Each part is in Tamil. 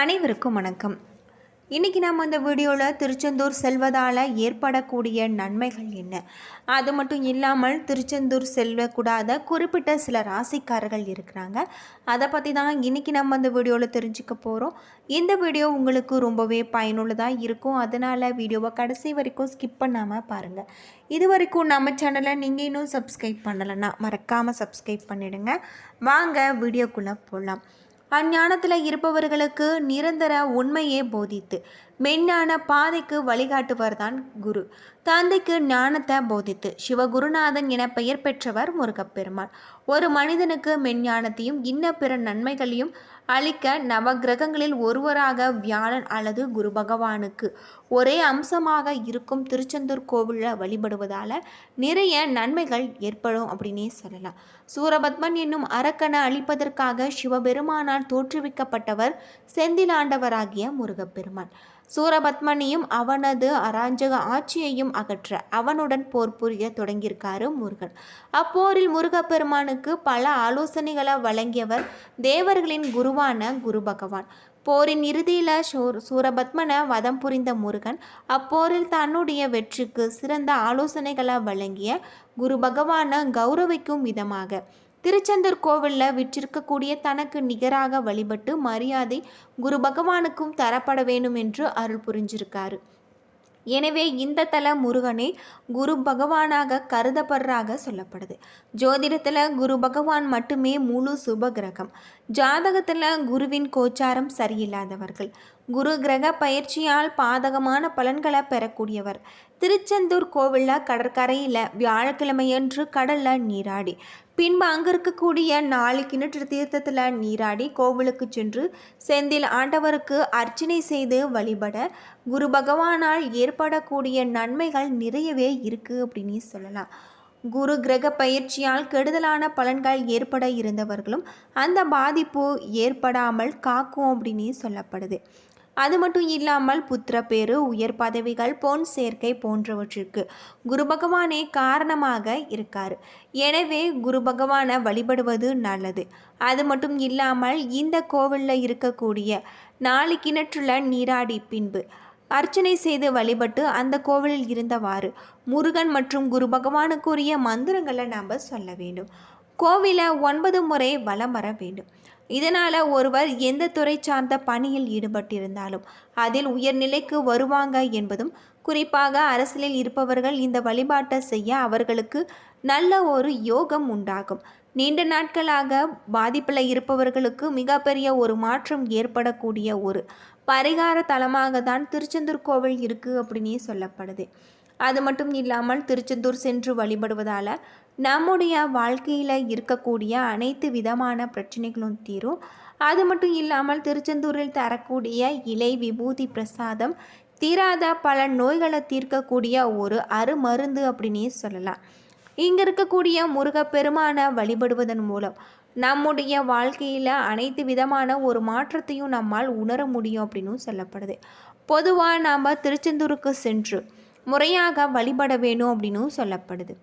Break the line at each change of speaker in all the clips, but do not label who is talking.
அனைவருக்கும் வணக்கம். இன்றைக்கி நம்ம அந்த வீடியோவில் திருச்செந்தூர் செல்வதால் ஏற்படக்கூடிய நன்மைகள் என்ன? அது மட்டும் இல்லாமல் திருச்செந்தூர் செல்லக்கூடாத குறிப்பிட்ட சில ராசிக்காரர்கள் இருக்கிறாங்க. அதை பற்றி தான் இன்றைக்கி நம்ம அந்த வீடியோவில் தெரிஞ்சுக்க போகிறோம் இந்த வீடியோ உங்களுக்கு ரொம்பவே பயனுள்ளதாக இருக்கும். அதனால் வீடியோவை கடைசி வரைக்கும் ஸ்கிப் பண்ணாமல் பாருங்கள் இது வரைக்கும் நம்ம சேனலை நீங்கள் இன்னும் சப்ஸ்கிரைப் பண்ணலைன்னா மறக்காமல் சப்ஸ்கிரைப் பண்ணிவிடுங்க வாங்க வீடியோக்குள்ளே போகலாம் அஞ்ஞானத்தில் இருப்பவர்களுக்கு நிரந்தர உண்மையை போதித்து மெஞ்ஞான பாதைக்கு வழிகாட்டுவர் தான் குரு. தந்தைக்கு ஞானத்தை போதித்து சிவகுருநாதன் என பெயர் பெற்றவர் முருகப்பெருமான். ஒரு மனிதனுக்கு மெஞ்ஞானத்தையும் இன்ன பிற நன்மைகளையும் அளிக்க நவகிரகங்களில் ஒருவராக வியாழன் அல்லது குரு பகவானுக்கு ஒரே அம்சமாக இருக்கும் திருச்செந்தூர் கோவிலில் வழிபடுவதால் நிறைய நன்மைகள் ஏற்படும் அப்படின்னே சொல்லலாம். சூரபத்மன் என்னும் அரக்கனை அழிப்பதற்காக சிவபெருமானால் தோற்றுவிக்கப்பட்டவர் செந்திலாண்டவராகிய முருகப்பெருமான். சூரபத்மனையும் அவனது அராஞ்சக ஆட்சியையும் அகற்ற அவனுடன் போர் புரிய தொடங்கியிருக்காரு முருகன். அப்போரில் முருகப்பெருமானுக்கு பல ஆலோசனைகளை வழங்கியவர் தேவர்களின் குரு குருவான குரு பகவான். போரின் இறுதியில் சூர் சூரபத்மனை வதம் புரிந்த முருகன் அப்போரில் தன்னுடைய வெற்றிக்கு சிறந்த ஆலோசனைகளை வழங்கிய குரு பகவானை கௌரவிக்கும் விதமாக திருச்செந்தூர் கோவிலில் விற்றிருக்கக்கூடிய தனக்கு நிகராக வழிபட்டு மரியாதை குரு பகவானுக்கும் தரப்பட வேண்டும் என்று அருள் புரிஞ்சிருக்காரு. எனவே இந்த தல முருகனே குரு பகவானாக கருதப்படுறாக சொல்லப்படுது. ஜோதிடத்தில் குரு பகவான் மட்டுமே முழு சுப கிரகம். ஜாதகத்தில் குருவின் கோச்சாரம் சரியில்லாதவர்கள். குரு கிரக பயிற்சியால் பாதகமான பலன்களை பெறக்கூடியவர். திருச்செந்தூர் கோவிலில் கடற்கரையில் வியாழக்கிழமையன்று கடலில் நீராடி பின்பு அங்கே இருக்கக்கூடிய நாலு கிணற்று தீர்த்தத்தில் நீராடி கோவிலுக்கு சென்று செந்தில் ஆண்டவருக்கு அர்ச்சனை செய்து வழிபட குரு பகவானால் ஏற்படக்கூடிய நன்மைகள் நிறையவே இருக்குது அப்படின்னு சொல்லலாம். குரு கிரக பயிற்சியால் கெடுதலான பலன்கள் ஏற்பட இருந்தவர்களும் அந்த பாதிப்பு ஏற்படாமல் காக்கும் அப்படின்னு சொல்லப்படுது. அது மட்டும் இல்லாமல் புத்திரப்பேறு உயர் பதவிகள் பொன் சேர்க்கை போன்றவற்றிற்கு குரு பகவானே காரணமாக இருக்கார். எனவே குரு பகவானை வழிபடுவது நல்லது. அது மட்டும் இல்லாமல் இந்த கோவிலில் இருக்கக்கூடிய நாலு கிணற்றுல நீராடி பின்பு அர்ச்சனை செய்து வழிபட்டு அந்த கோவிலில் இருந்தவாறு முருகன் மற்றும் குரு பகவானுக்குரிய மந்திரங்களை நாம் சொல்ல வேண்டும். கோவிலை ஒன்பது முறை வலம் வர வேண்டும். இதனால் ஒருவர் எந்த துறை சார்ந்த பணியில் ஈடுபட்டிருந்தாலும் அதில் உயர்நிலைக்கு வருவாங்க என்பதும் குறிப்பாக அரசியலில் இருப்பவர்கள் இந்த வழிபாட்டை செய்ய அவர்களுக்கு நல்ல ஒரு யோகம் உண்டாகும். நீண்ட நாட்களாக பாதிப்பில் இருப்பவர்களுக்கு மிகப்பெரிய ஒரு மாற்றம் ஏற்படக்கூடிய ஒரு பரிகார தலமாக தான் திருச்செந்தூர் கோவில் இருக்குது அப்படின்னே சொல்லப்படுது. அது மட்டும் இல்லாமல் திருச்செந்தூர் சென்று வழிபடுவதால் நம்முடைய வாழ்க்கையில் இருக்கக்கூடிய அனைத்து விதமான பிரச்சனைகளும் தீரும். அது மட்டும் இல்லாமல் திருச்செந்தூரில் தரக்கூடிய இலை விபூதி பிரசாதம் தீராத பல நோய்களை தீர்க்கக்கூடிய ஒரு அருமருந்து அப்படின்னே சொல்லலாம். இங்கே இருக்கக்கூடிய முருகப்பெருமானை வழிபடுவதன் மூலம் நம்முடைய வாழ்க்கையில் அனைத்து விதமான ஒரு மாற்றத்தையும் நம்மால் உணர முடியும் அப்படின்னு சொல்லப்படுது. பொதுவாக நாம் திருச்செந்தூருக்கு சென்று முறையாக வழிபட வேணும் அப்படின்னு சொல்லப்படுது.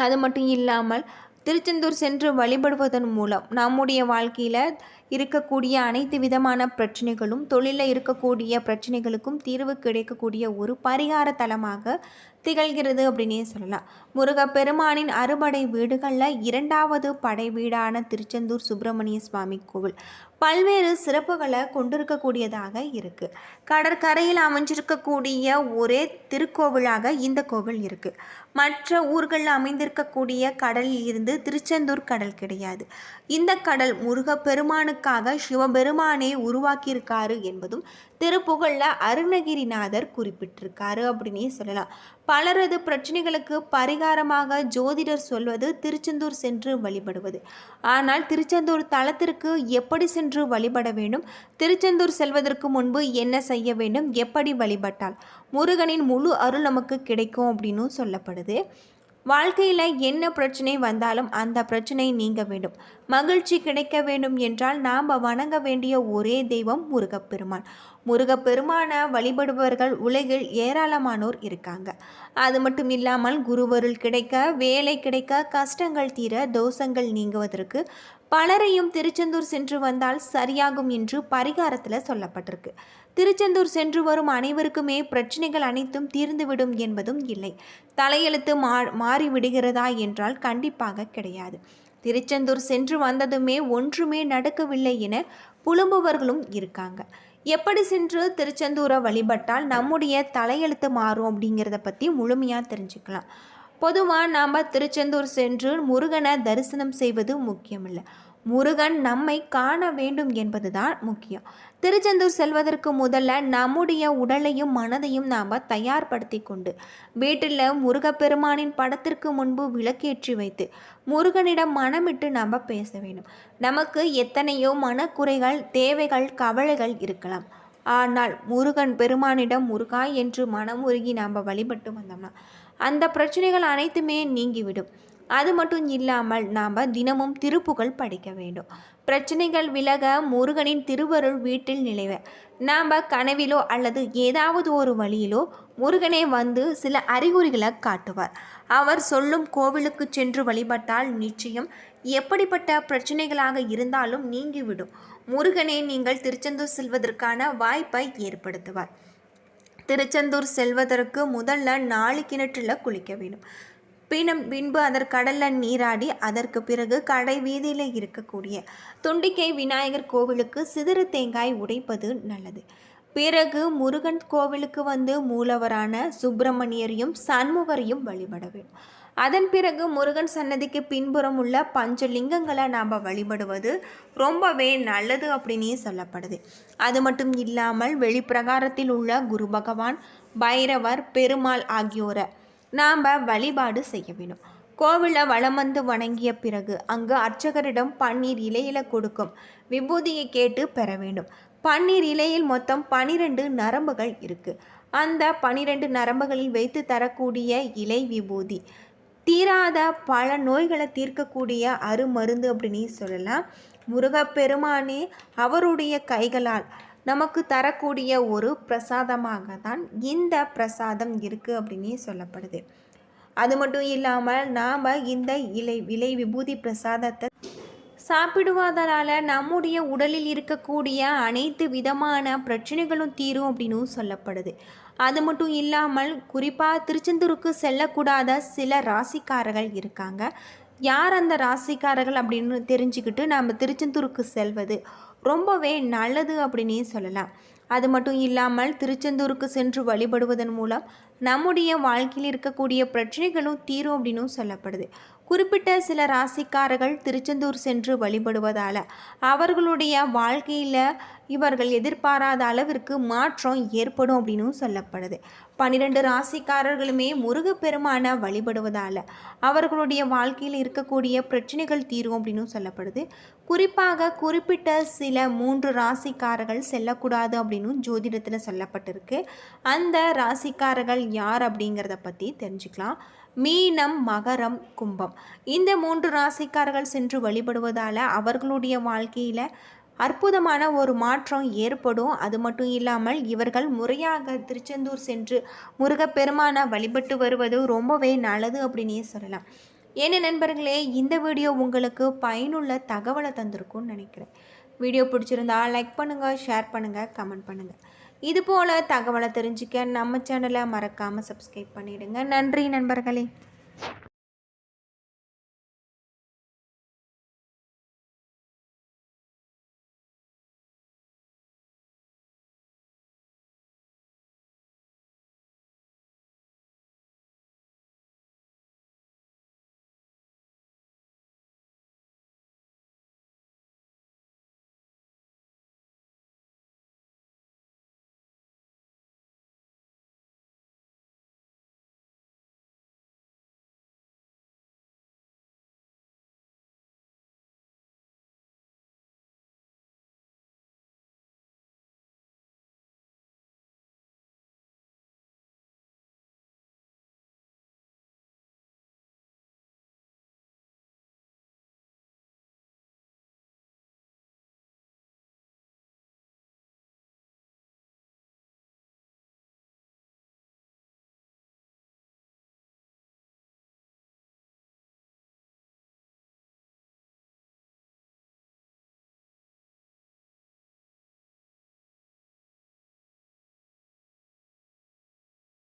அது மட்டும் இல்லாமல் திருச்செந்தூர் சென்று வழிபடுவதன் மூலம் நம்முடைய வாழ்க்கையில் இருக்கக்கூடிய அனைத்து விதமான பிரச்சனைகளும் தொழிலில் இருக்கக்கூடிய பிரச்சனைகளுக்கும் தீர்வு கிடைக்கக்கூடிய ஒரு பரிகார தலமாக திகழ்கிறது அப்படின்னே சொல்லலாம். முருகப்பெருமானின் அறுபடை வீடுகளில் இரண்டாவது படை வீடான திருச்செந்தூர் சுப்பிரமணிய சுவாமி கோவில். பல்வேறு சிறப்புகளை கொண்டிருக்கக்கூடியதாக இருக்குது கடற்கரையில் அமைஞ்சிருக்கக்கூடிய ஒரே திருக்கோவிலாக இந்த கோவில் இருக்குது மற்ற ஊர்களில் அமைந்திருக்கக்கூடிய கடலில் இருந்து திருச்செந்தூர் கடல் கிடையாது. இந்த கடல் முருகப்பெருமானுக்காக சிவபெருமானே உருவாக்கியிருக்காரு என்பதும் திருப்புகழில் அருணகிரிநாதர் குறிப்பிட்டிருக்காரு அப்படின்னே சொல்லலாம். பலரது பிரச்சனைகளுக்கு பரிகாரமாக ஜோதிடர் சொல்வது திருச்செந்தூர் சென்று வழிபடுவது. ஆனால் திருச்செந்தூர் தலத்திற்கு எப்படி சென்று வழிபட வேண்டும்? திருச்செந்தூர் செல்வதற்கு முன்பு என்ன செய்ய வேண்டும்? எப்படி வழிபட்டால் முருகனின் முழு அருள் நமக்கு கிடைக்கும் அப்படின்னு சொல்லப்படுது. வாழ்க்கையில் என்ன பிரச்சனை வந்தாலும் அந்த பிரச்சனை நீங்க வேண்டும். மகிழ்ச்சி கிடைக்க வேண்டும் என்றால் நாம் வணங்க வேண்டிய ஒரே தெய்வம் முருகப்பெருமான். முருகப்பெருமான வழிபடுபவர்கள் உலகில் ஏராளமானோர் இருக்காங்க. அது மட்டும் இல்லாமல் குருவருள் கிடைக்க வேலை கிடைக்க கஷ்டங்கள் தீர தோஷங்கள் நீங்குவதற்கு பலரையும் திருச்செந்தூர் சென்று வந்தால் சரியாகும் என்று பரிகாரத்தில் சொல்லப்பட்டிருக்கு. திருச்செந்தூர் சென்று வரும் அனைவருக்குமே பிரச்சனைகள் அனைத்தும் தீர்ந்துவிடும் என்பதும் இல்லை. தலையெழுத்து மா மாறிவிடுகிறதா என்றால் கண்டிப்பாக கிடையாது. திருச்செந்தூர் சென்று வந்ததுமே ஒன்றுமே நடக்கவில்லை என புலம்புவர்களும் இருக்காங்க. எப்படி சென்று திருச்செந்தூரை வழிபட்டால் நம்முடைய தலையெழுத்து மாறும் அப்படிங்கிறத பற்றி முழுமையாக தெரிஞ்சுக்கலாம். பொதுவாக நாம் திருச்செந்தூர் சென்று முருகனை தரிசனம் செய்வது முக்கியமில்லை. முருகன் நம்மை காண வேண்டும் என்பதுதான் முக்கியம். திருச்செந்தூர் செல்வதற்கு முதல்ல நம்முடைய உடலையும் மனதையும் நாம் தயார்படுத்தி கொண்டு வீட்டில் முருகப்பெருமானின் படத்திற்கு முன்பு விளக்கேற்றி வைத்து முருகனிடம் மனமிட்டு நாம் பேச வேண்டும். நமக்கு எத்தனையோ மனக்குறைகள் தேவைகள் கவலைகள் இருக்கலாம். ஆனால் முருகன் பெருமானிடம் முருகா என்று மனமுருகி நாம் வழிபட்டு வந்தோம்னா அந்த பிரச்சனைகள் அனைத்துமே நீங்கிவிடும். அது மட்டும் இல்லாமல் நாம் தினமும் திருப்புகள் படிக்க வேண்டும். பிரச்சனைகள் விலக முருகனின் திருவருள் வீட்டில் நிலைவ. நாம் கனவிலோ அல்லது ஏதாவது ஒரு வழியிலோ முருகனே வந்து சில அறிகுறிகளை காட்டுவார். அவர் சொல்லும் கோவிலுக்கு சென்று வழிபட்டால் நிச்சயம் எப்படிப்பட்ட பிரச்சனைகளாக இருந்தாலும் நீங்கிவிடும். முருகனே நீங்கள் திருச்செந்தூர் செல்வதற்கான வாய்ப்பை ஏற்படுத்துவார். திருச்செந்தூர் செல்வதற்கு முதல்ல நாலு கிணற்றில் குளிக்க வேண்டும். பின்னும் பின்பு அதற்கடலில் நீராடி அதற்கு பிறகு கடை வீதியில் இருக்கக்கூடிய துண்டிக்கை விநாயகர் கோவிலுக்கு சிதறு தேங்காய் உடைப்பது நல்லது. பிறகு முருகன் கோவிலுக்கு வந்து மூலவரான சுப்பிரமணியரையும் சண்முகரையும் வழிபட வேண்டும். அதன் பிறகு முருகன் சன்னதிக்கு பின்புறம் உள்ள பஞ்சலிங்கங்களை நாம் வழிபடுவது ரொம்பவே நல்லது அப்படின்னே சொல்லப்படுது. அது மட்டும் இல்லாமல் வெளிப்பிரகாரத்தில் உள்ள குரு பகவான் பைரவர் பெருமாள் ஆகியோரை நாம் வழிபாடு செய்ய வேணும். கோவிலில் வளம் வந்து வணங்கிய பிறகு அங்கு அர்ச்சகரிடம் பன்னீர் இலையில கொடுக்கும் விபூதியை கேட்டு பெற வேண்டும். பன்னீர் இலையில் மொத்தம் பனிரெண்டு நரம்புகள் இருக்கு. அந்த பனிரெண்டு நரம்புகளில் வைத்து தரக்கூடிய இலை விபூதி. தீராத பல நோய்களை தீர்க்கக்கூடிய அருமருந்து அப்படின்னு சொல்லலாம். முருகப்பெருமானே அவருடைய கைகளால் நமக்கு தரக்கூடிய ஒரு பிரசாதமாக தான் இந்த பிரசாதம் இருக்குது அப்படின்னு சொல்லப்படுது. அது மட்டும் இல்லாமல் நாம் இந்த இலை விலை விபூதி பிரசாதத்தை சாப்பிடுவதனால நம்முடைய உடலில் இருக்கக்கூடிய அனைத்து விதமான பிரச்சனைகளும் தீரும் அப்படின்னு சொல்லப்படுது. அது மட்டும் இல்லாமல் குறிப்பாக திருச்செந்தூருக்கு செல்லக்கூடாத சில ராசிக்காரர்கள் இருக்காங்க. யார் அந்த ராசிக்காரர்கள் அப்படின்னு தெரிஞ்சுக்கிட்டு நம்ம திருச்செந்தூருக்கு செல்வது? ரொம்பவே நல்லது அப்படின்னே சொல்லலாம். அது மட்டும் இல்லாமல் திருச்செந்தூருக்கு சென்று வழிபடுவதன் மூலம் நம்முடைய வாழ்க்கையில் இருக்கக்கூடிய பிரச்சனைகளும் தீரும் அப்படின்னும் சொல்லப்படுது. குறிப்பிட்ட சில ராசிக்காரர்கள் திருச்செந்தூர் சென்று வழிபடுவதால் அவர்களுடைய வாழ்க்கையில் இவர்கள் எதிர்பாராத அளவிற்கு மாற்றம் ஏற்படும் அப்படின்னு சொல்லப்படுது. பன்னிரெண்டு ராசிக்காரர்களுமே முருகப்பெருமான வழிபடுவதால் அவர்களுடைய வாழ்க்கையில் இருக்கக்கூடிய பிரச்சனைகள் தீரும் அப்படின்னு சொல்லப்படுது. குறிப்பாக குறிப்பிட்ட சில மூன்று ராசிக்காரர்கள் செல்லக்கூடாது அப்படின்னு ஜோதிடத்தில் சொல்லப்பட்டிருக்கு. அந்த ராசிக்காரர்கள் யார் அப்படிங்கிறத பற்றி தெரிஞ்சுக்கலாம். மீனம் மகரம் கும்பம். இந்த மூன்று ராசிக்காரர்கள் சென்று வழிபடுவதால் அவர்களுடைய வாழ்க்கையில் அற்புதமான ஒரு மாற்றம் ஏற்படும். அது மட்டும் இல்லாமல் இவர்கள் முறையாக திருச்செந்தூர் சென்று முருகப்பெருமான வழிபட்டு வருவது ரொம்பவே நல்லது அப்படின்னே சொல்லலாம். என்ன நண்பர்களே இந்த வீடியோ உங்களுக்கு பயனுள்ள தகவலை தந்திருக்கும்னு நினைக்கிறேன். வீடியோ பிடிச்சிருந்தா லைக் பண்ணுங்கள் ஷேர் பண்ணுங்கள் கமெண்ட் பண்ணுங்கள் இது போல் தகவலை தெரிஞ்சுக்க நம்ம சேனலை மறக்காமல் சப்ஸ்கிரைப் பண்ணிவிடுங்க நன்றி நண்பர்களே.